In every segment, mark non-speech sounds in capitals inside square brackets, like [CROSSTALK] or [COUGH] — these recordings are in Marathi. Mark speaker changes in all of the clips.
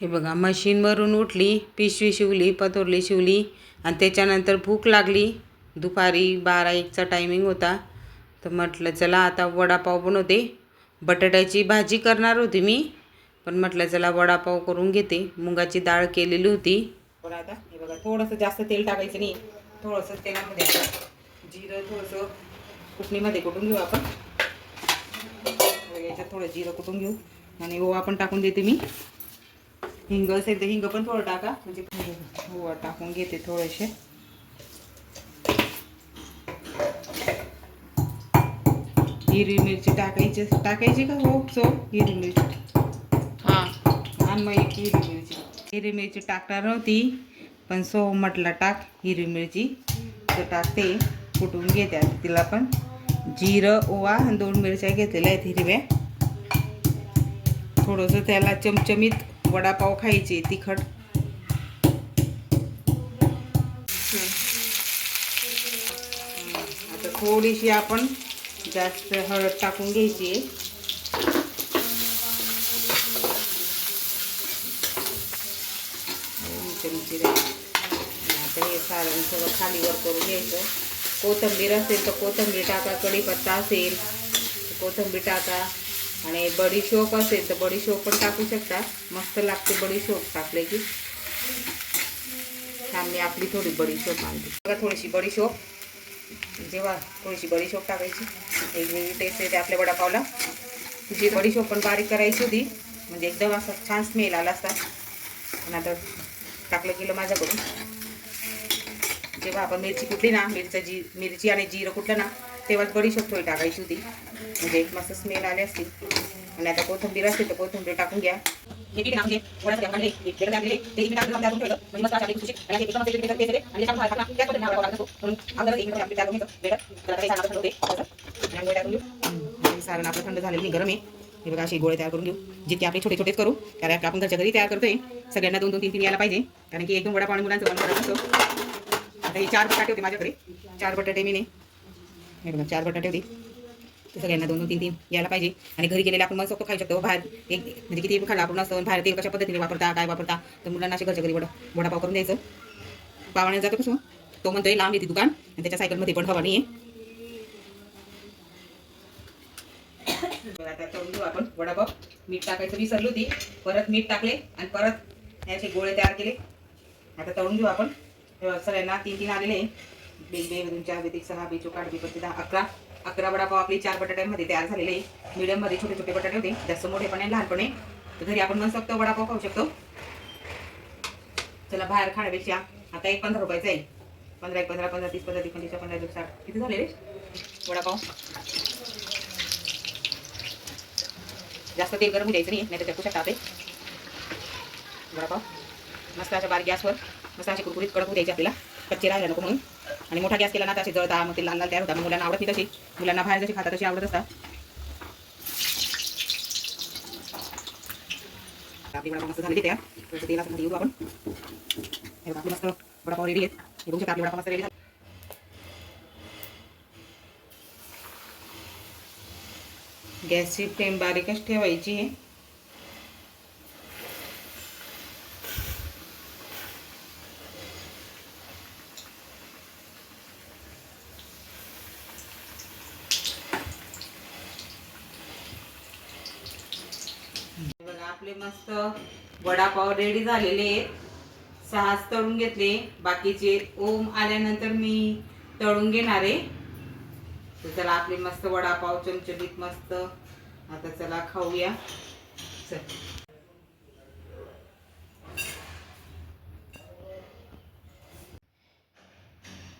Speaker 1: हे बघा मशीनवरून उठली पिशवी शिवली पतोरली शिवली आणि त्याच्यानंतर भूक लागली. दुपारी बारा एकचा टायमिंग होता. तर म्हटलं चला आता वडापाव बनवते. बटाट्याची भाजी करणार होती मी पण म्हटलं चला वडापाव करून घेते. मुगाची डाळ केलेली होती. पण आता हे बघा थोडंसं जास्त तेल टाकायचं नाही. थोडंसं तेलामध्ये जिरं थोडंसं कुटणीमध्ये कुटून घेऊ आपण. याच्यात थोडं जिरं कुटून घेऊ. आणि ओवा पण टाकून देते मी. हिंग असेल तर हिंग पण थोडं टाका. म्हणजे ओवा टाकून घेते थोडेसे. हिरवी मिरची टाकायची टाकायची का हो सो हिरवी मिरची.
Speaker 2: हां.
Speaker 1: आण मग एक हिरवी मिरची. हिरवी मिरची टाकणार नव्हती पण सो म्हटलं टाक हिरवी मिरची. तर टाकते कुटून घेते तिला पण. जिरं ओवा दोन मिरच्या घेतलेल्या आहेत हिरव्या. थोडंसं त्याला चमचमीत वडापाव खायचे तिखट. आता थोडीशी आपण जास्त हळद टाकून घ्यायची. चमची आता हे सारण सगळं खालीवर करून घ्यायचं. कोथिंबीर असेल तर कोथिंबीर टाका कढीपत्ता असेल तर कोथिंबीर टाका. आणि बडीशोप असेल तर बडीशोप पण टाकू शकता. मस्त लागते बडीशोप टाकले की छान मी आपली थोडी बडीशोप आणली बघा थोडीशी बडीशोप जेव्हा थोडीशी बडीशोप टाकायची. एक वेगळी टेस्ट येते आपल्या वडापावला. तुझी बडीशोप पण बारीक करायची होती. म्हणजे एकदम असा छान स्मेल आला असता. पण आता टाकलं गेलं माझ्याकडून. जेव्हा आपण मिरची कुठली ना मिरचं जी मिरची आणि जिरं कुठलं ना तेव्हाच बडीशोप थोडी टाकायची होती. म्हणजे एक मस्त स्मेल आली असती. आणि आता कोथिंबीर असते तर कोथिंबीर टाकून घ्या. हे पीठ आहे ते पीठ टाकून ठेवलं. म्हणजे मस्त आणि हे आणि म्हणून अगोदर एक मिनिट आपलं थंड होते. आणि गोळे घेऊ. सारण आपलं थंड झालेलं नाही. गरम आहे. हे बघा असे गोळे तयार करून घेऊ. जितके आपले छोटे छोटेच करू. कारण आपण घरच्या घरी तयार करतोय. सगळ्यांना दोन दोन तीन तीन यायला पाहिजे. कारण की एकदम वडापाव आणि मुलांचं बनवत असतो आता हे चार बटाटे होते माझ्याकडे. चार बटाटे मी नाही हे बघा चार बटाटे होते ते सगळ्यांना दोन दोन तीन तीन यायला पाहिजे. आणि घरी गेलेले आपण मग खाऊ शकतो. बाहेर एक म्हणजे किती खाल्ला आपण असतो बाहेर तेल कशा पद्धतीने वापरता काय वापरता तर मुलांना असे घरच्या घरी वडा वडापाव करून द्यायचं. पावण्यात जातो कसं तो म्हणतोय लांब येते दुकान. आणि त्याच्या सायकलमध्ये पण हवा नाही आहे आता करून घेऊ आपण वडापाव. मीठ टाकायचं विसरली होती. परत मीठ टाकले आणि परत याचे गोळे तयार केले. आता तळून घेऊ आपण. सगळ्यांना तीन तीन आलेले बेग बे दोन चार सहा बे चोक आठ बे दहा अकरा. अकरा वडापाव आपली चार बटाट्यांमध्ये तयार झालेले मिडियममध्ये छोटे छोटे बटाटे होते. जास्त मोठे पण आहे तर घरी आपण म्हणू शकतो वडापाव खाऊ शकतो. चला बाहेर खाण्यापेक्षा आता एक पंधरा रुपयाचा आहे. पंधरा एक पंधरा पंधरा तीस पंधरा तीस पंचवीस पंधरा दिवस साठ. किती झाले रे? वडापाव? जास्त तेल गरम द्यायचं नाही नाही तर शकता ते वडापाव. मस्त अशा बारीक गॅसवर मस्त असे कुरकुरीत कडक द्यायचे आपल्याला. कच्चे राहायला नको म्हणून. आणि मोठा गॅस केला ना तशी जळता मग ते लाल लाल तयार होता मग मुलांना आवडत नाही तशी. मुलांना बाहेर जशी खाता तशी आवडत असतात. आपली वडापाव मस्त झालेली तयार. थोडंसं तेल असं येऊ आपण. हे मस्त वडापाव रेडी आहेत. हे बघू शकता आपले वडापाव मस्त रेडी गॅसची फ्लेम बारीकच ठेवायची आहे बघा आपले मस्त वडापाव रेडी झालेले आहेत. सहाच तळून घेतले. बाकीचे ओम आल्यानंतर मी तळून घेणार आहे. तर चला आपले मस्त वडापाव चमचमीत मस्त. आता चला खाऊया. चल.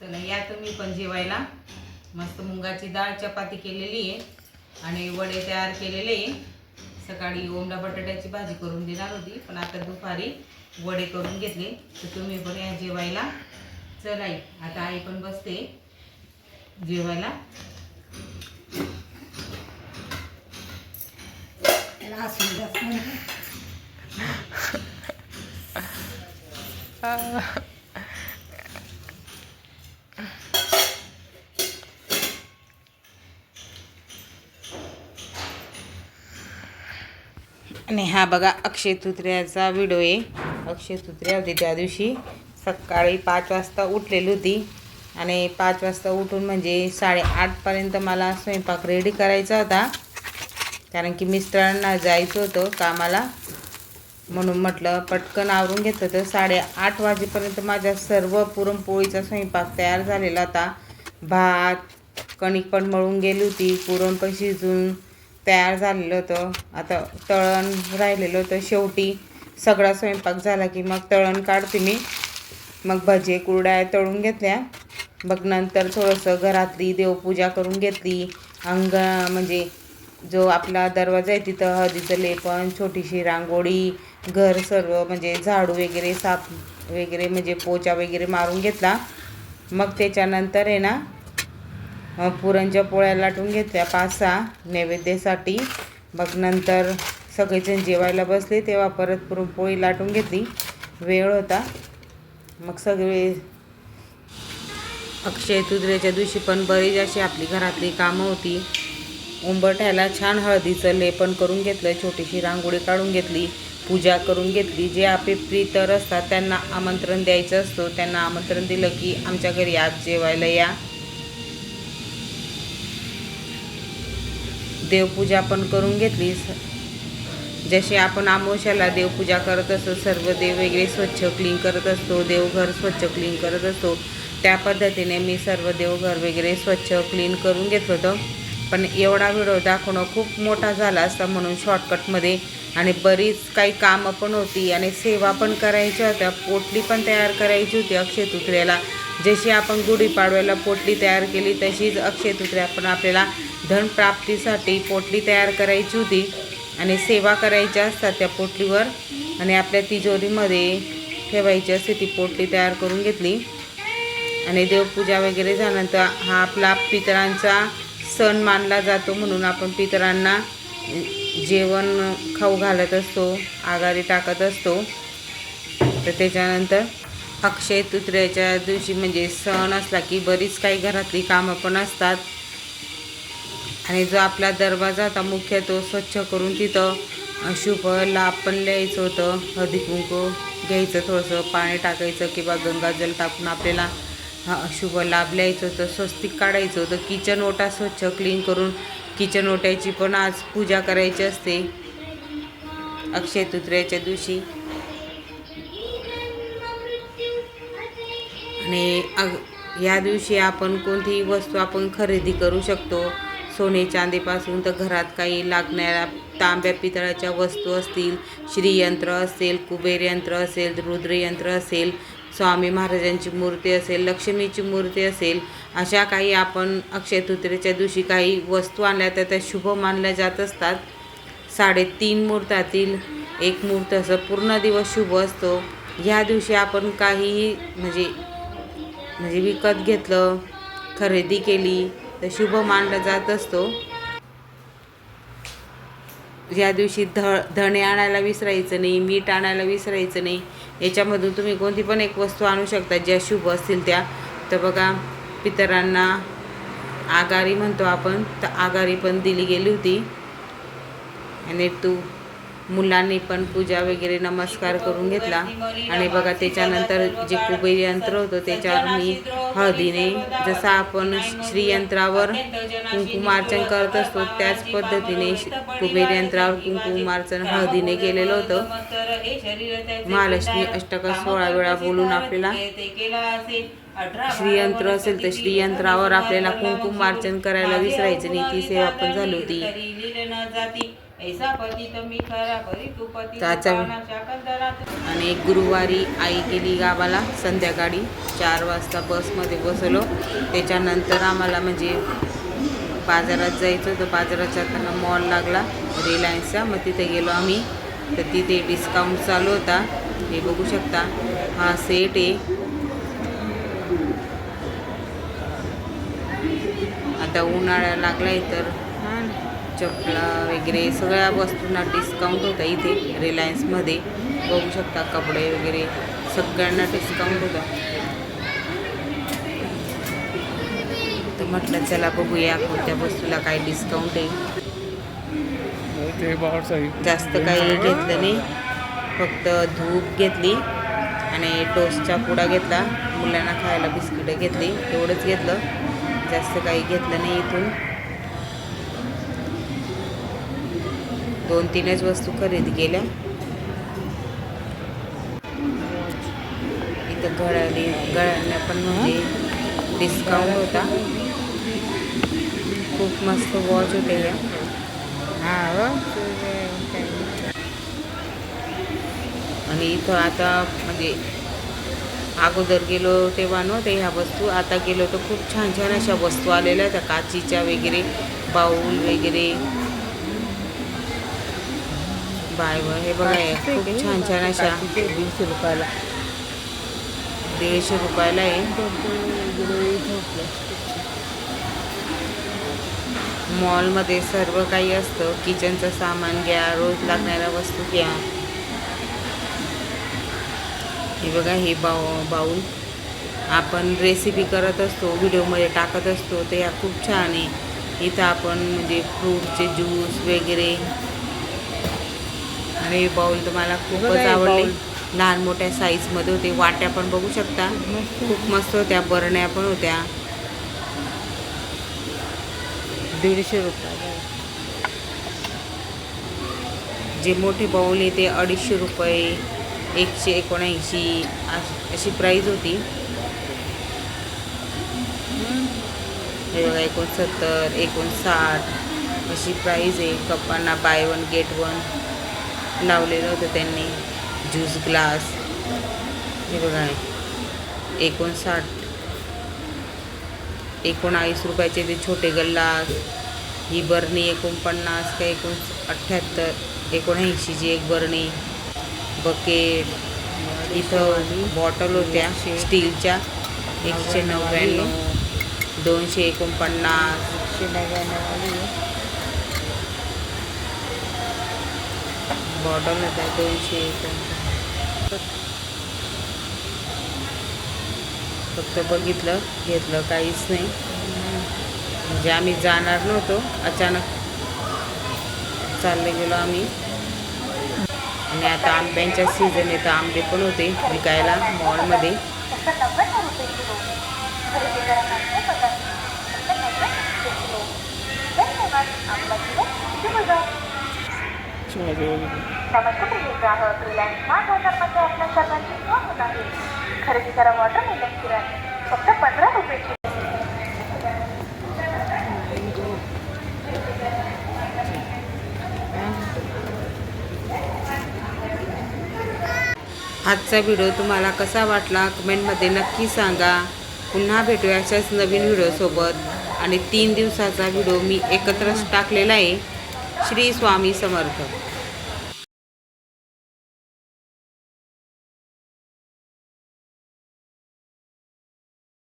Speaker 1: चला या तुम्ही पण जेवायला. मस्त मुंगाची डाळ चपाती केलेली आहे. आणि वडे तयार केलेले आहे. सकाळी ओमला बटाट्याची भाजी करून देणार होती पण आता दुपारी वडे करून घेतले. तर तुम्ही पण या जेवायला. चल आई आता आई पण बसते जेवायला. [LAUGHS] आणि हा बघा अक्षय तृतीयाचा व्हिडिओ आहे. अक्षय तृतीया होती त्या दिवशी. सकाळी पाच वाजता उठलेली होती. आणि पाच वाजता उठून म्हणजे साडेआठपर्यंत मला स्वयंपाक रेडी करायचा होता. कारण की मिस्टरांना जायचं होतं कामाला. म्हणून म्हटलं पटकन आवरून घेतलं तर साडेआठ वाजेपर्यंत माझ्या सर्व पुरणपोळीचा स्वयंपाक तयार झालेला होता. भात कणिक पण मळून गेली होती. पुरण पण शिजून तयार झालेलं होतं. आता तळण राहिलेलं होतं. शेवटी सगळा स्वयंपाक झाला की मग तळण काढते मी. मग भजे कुरड्या तळून घेतल्या. मग नंतर थोडंसं घरातली देवपूजा करून घेतली. अंग म्हणजे जो आपला दरवाजा आहे तिथं हळदीचं लेपन छोटीशी रांगोळी घर सर्व म्हणजे झाडू वगैरे साफ वगैरे म्हणजे पोचा वगैरे मारून घेतला. मग त्याच्यानंतर आहे ना पुरणच्या पोळ्या लाटून घेतल्या. पाच सहा नैवेद्यासाठी. मग नंतर सगळेजण जेवायला बसले तेव्हा परत पुरणपोळी लाटून घेतली. वेळ होता. मग सगळे अक्षय तृतीयेच्या दिवशी पण बरीच अशी आपली घरातली कामं होती. उंबरठ्याला छान हळदीचं लेपन करून घेतलं छोटीशी रांगोळी काढून घेतली पूजा करून घेतली. जे आपले प्रितर असतात त्यांना आमंत्रण द्यायचं असतो. त्यांना आमंत्रण दिलं की आमच्या घरी आज जेवायला या. देवपूजा पण करून घेतली. जसे आपण आमोशाला देवपूजा करत असतो सर्व देव वगैरे स्वच्छ क्लीन करत असतो देवघर स्वच्छ क्लीन करत असतो. त्या पद्धतीने मी सर्व देवघर वगैरे स्वच्छ क्लीन करून घेतलं होतं. पण एवढा व्हिडिओ दाखवणं खूप मोठा झाला असता म्हणून शॉर्टकटमध्ये आणि बरीच काही कामं पण होती आणि सेवा पण करायच्या होत्या. पोटली पण तयार करायची होती अक्षय तृतीयेला. जशी आपण गुढीपाडव्याला पोटली तयार केली तशीच अक्षय तृतीया पण आपल्याला धनप्राप्तीसाठी पोटली तयार करायची होती आणि सेवा करायच्या असतात त्या पोटलीवर. आणि आपल्या तिजोरीमध्ये ठेवायची असते ती पोटली तयार करून घेतली. आणि देवपूजा वगैरे झाल्यानंतर हा आपला पितरांचा सण मानला जातो म्हणून आपण पितरांना जेवण खाऊ घालत असतो आघाडी टाकत असतो. तर त्याच्यानंतर अक्षय तृतीयाच्या दिवशी म्हणजे सण असला की बरीच काही घरातली कामं पण असतात. आणि जो आपला दरवाजा होता मुख्य तो स्वच्छ करून तिथं शुभ लाभ पण लिहायचं होतं. हळदी कुंकू घ्यायचं थोडंसं पाणी टाकायचं किंवा गंगाजल टाकून आपल्याला शुभ लाभ लिहायचं होतं. स्वस्तिक काढायचं होतं. किचन ओटा स्वच्छ क्लीन करून किचन ओट्याची पण आज पूजा करायची असते. अक्षय तृतीयाच्या दिवशी आणि अग या दिवशी आपण कोणतीही वस्तू आपण खरेदी करू शकतो. सोने चांदीपासून तर घरात काही लागणाऱ्या तांब्या पितळाच्या वस्तू असतील श्रीयंत्र असेल कुबेर यंत्र असेल रुद्रयंत्र असेल स्वामी महाराजांची मूर्ती असेल लक्ष्मीची मूर्ती असेल अशा काही आपण अक्षय तृतीयेच्या दिवशी काही वस्तू आणल्या तर त्या शुभ मानल्या जात असतात. साडेतीन मुहूर्तातील एक मुहूर्त असं पूर्ण दिवस शुभ असतो. ह्या दिवशी आपण काहीही म्हणजे म्हणजे विकत घेतलं खरेदी केली तर शुभ मानला जात असतो. या दिवशी ध धणे आणायला विसरायचं नाही मीठ आणायला विसरायचं नाही याच्यामधून तुम्ही कोणती पण एक वस्तू आणू शकता ज्या शुभ असतील त्या. तर बघा पितरांना आगारी म्हणतो आपण तर आगारी पण दिली गेली होती. आणि तू मुलांनी पण पूजा वगैरे नमस्कार करून घेतला. आणि बघा त्याच्यानंतर जे कुबेर यंत्र होतं त्याच्यावर मी हळदीने जसं आपण श्रीयंत्रावर कुंकुमार्चन करत असतो त्याच पद्धतीने श- कुबेर यंत्रावर कुंकुमार्चन हळदीने केलेलं होतं. महालक्ष्मी अष्टक सोळा वेळा बोलून आपल्याला श्रीयंत्र असेल तर श्रीयंत्रावर आपल्याला कुंकुमार्चन करायला विसरायचं नाही. ती सेवा पण झाली होती. आणि गुरुवारी आई गेली गावाला संध्याकाळी. चार वाजता बसमध्ये बसलो. त्याच्यानंतर आम्हाला म्हणजे बाजारात जायचं होतं. बाजारात जाताना मॉल लागला रिलायन्सचा मग तिथे गेलो आम्ही. तर तिथे डिस्काउंट चालू होता. हे बघू शकता. हा सेट आहे. आता उन्हाळा लागला आहे तर हां चपला वगैरे सगळ्या वस्तूंना डिस्काउंट होता इथे रिलायन्समध्ये बघू शकता कपडे वगैरे सगळ्यांना डिस्काउंट होता. तर म्हटलं चला बघूया कोणत्या वस्तूला काय डिस्काउंट आहे. जास्त काही घेतलं नाही. फक्त धूप घेतली आणि टोस्टचा पुडा घेतला. मुलांना खायला बिस्किटं घेतली एवढंच घेतलं. जास्त काही घेतलं नाही इथून. दोन तीनच वस्तू खरेदी केल्या. इथं घड्याळी गळ्यांना पण म्हणजे डिस्काउंट होता. खूप मस्त वॉच होते या आणि इथं आता म्हणजे अगोदर गेलो तेव्हा नव्हत्या ह्या वस्तू. आता गेलो तर खूप छान छान अशा वस्तू आलेल्या त्या काचीच्या वगैरे बाऊल वगैरे. बाय व हे बघा खूप छान छान अशा
Speaker 2: दीडशे रुपयाला.
Speaker 1: दीडशे रुपयाला आहे. मॉलमध्ये सर्व काही असतं. किचनचं सामान घ्या रोज लागणाऱ्या वस्तू घ्या. हे बघा हे बाऊ बाऊल. आपण रेसिपी करत असतो व्हिडिओमध्ये टाकत असतो ते ह्या खूप छान आहे. इथं आपण म्हणजे फ्रूटचे ज्यूस वगैरे. आणि हे बाऊल तर मला खूपच आवडले. लहान मोठ्या साईजमध्ये होते. वाट्या पण बघू शकता. खूप मस्त होत्या. बरण्या पण होत्या.
Speaker 2: दीडशे रुपयाला
Speaker 1: जे मोठे बाऊल आहे ते अडीचशे रुपये. एकशे एकोणऐंशी अशी प्राईज होती. हे बघा एकोणसत्तर एकोणसाठ अशी प्राईज आहे. कपांना बाय वन गेट वन लावलेलं होतं त्यांनी. ज्यूस ग्लास हे बघा. एकोणसाठ. एकोणावीस रुपयाचे ते छोटे गल्लास ही बरणी एकोणपन्नास का एकोण अठ्ठ्याहत्तर एकोणऐंशीची एक बरणी. बकेट इथं बॉटल होत्या स्टीलच्या एकशे नव्याण्णव दोनशे एकोणपन्नास.
Speaker 2: एकशे नव्याण्णव
Speaker 1: बॉटल होत्या दोनशे एकोणपन्नास. फक्त बघितलं घेतलं काहीच नाही. म्हणजे आम्ही जाणार नव्हतो अचानक चालले गेलो आम्ही. आणि आता आंब्यांच्या सीझन आहे तर आंबे पण होते विकायला मॉलमध्ये
Speaker 3: आहे खरेदी करा वॉटरमेलन किराणे फक्त पंधरा रुपये
Speaker 1: आजचा व्हिडिओ तुम्हाला कसा वाटला कमेंटमध्ये नक्की सांगा. पुन्हा भेटूया अशाच नवीन व्हिडिओसोबत. आणि तीन दिवसाचा व्हिडिओ मी एकत्रच टाकलेला आहे. श्री स्वामी समर्थ.